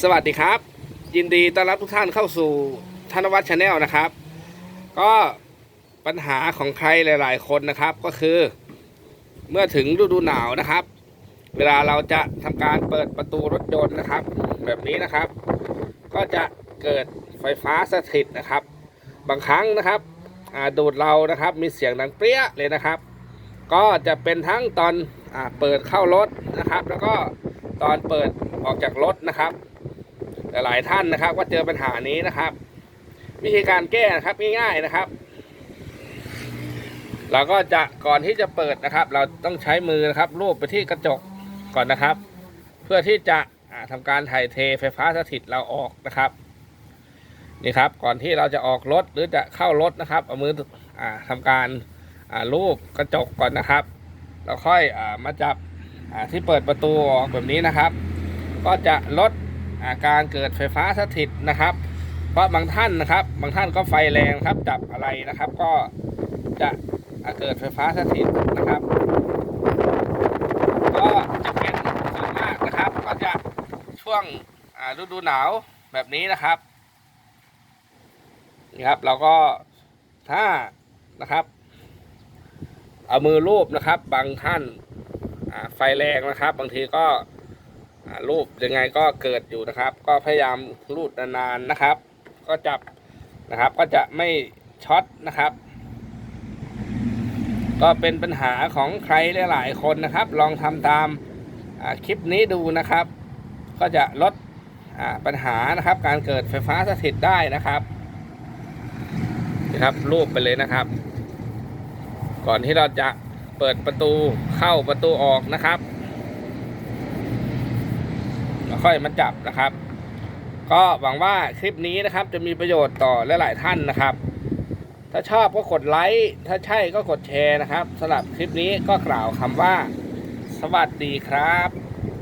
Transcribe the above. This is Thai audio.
สวัสดีครับ ยินดีต้อนรับทุกท่านเข้าสู่ธนวัฒน์ชาแนลนะครับ ก็ปัญหาของใครหลาย ๆ คนนะครับก็คือ เมื่อถึงฤดูหนาวนะครับ เวลาเราจะทำการเปิดประตูรถยนต์นะครับ แบบนี้นะครับ ก็จะเกิดไฟฟ้าสถิตนะครับ บางครั้งนะครับดูดเรานะครับมีเสียงดังเปรี้ยเลยนะครับ ก็จะเป็นทั้งตอนอเปิดเข้ารถนะครับ แล้วก็ตอนเปิดออกจากรถนะครับ หลายๆท่านนะครับ ก็เจอปัญหานี้นะครับ วิธีการแก้นะครับง่ายๆนะครับ เราก็จะก่อนที่จะเปิดนะครับ เราต้องใช้มือนะครับรูปไปที่กระจกก่อนนะครับ เพื่อที่จะอ่าทำการถ่ายเทไฟฟ้าสถิตเราออกนะครับนี่ครับ ก่อนที่เราจะออกรถหรือจะเข้ารถนะครับ เอามืออาทำการอ่ารูปกระจกก่อนนะครับ เราค่อยอมาจับที่เปิดประตูออกแบบนี้นะครับ ก็จะลด อาการเกิดไฟฟ้าสถิตนะครับ เพราะบางท่านนะครับ บางท่านก็ไฟแรงครับจับอะไรนะครับ ก็จะเกิดไฟฟ้าสถิตนะครับ ก็จะเป็นส่วนมากนะครับ ก็จะช่วงฤดูหนาวแบบนี้นะครับนี่ครับเราก็ถ้านะครับเอามือรูปนะครับ บางท่านไฟแรงนะครับ บางทีก็ รูปยังไงก็เกิดอยู่นะครับ ก็พยายามรูดนานๆนะครับ ก็จับนะครับ ก็จะไม่ช็อตนะครับ ก็เป็นปัญหาของใครหลายๆคนนะครับ ลองทำตามคลิปนี้ดูนะครับ ก็จะลดปัญหานะครับ การเกิดไฟฟ้าสถิตได้นะครับนะครับรูปไปเลยนะครับ ก่อนที่เราจะเปิดประตูเข้าประตูออกนะครับ แล้วค่อยมาจับนะครับ ก็หวังว่าคลิปนี้นะครับ จะมีประโยชน์ต่อหลายๆท่านนะครับ ถ้าชอบก็กดไลค์ถ้าใช่ก็กดแชร์นะครับสำหรับคลิปนี้ก็กล่าวคำว่า สวัสดีครับ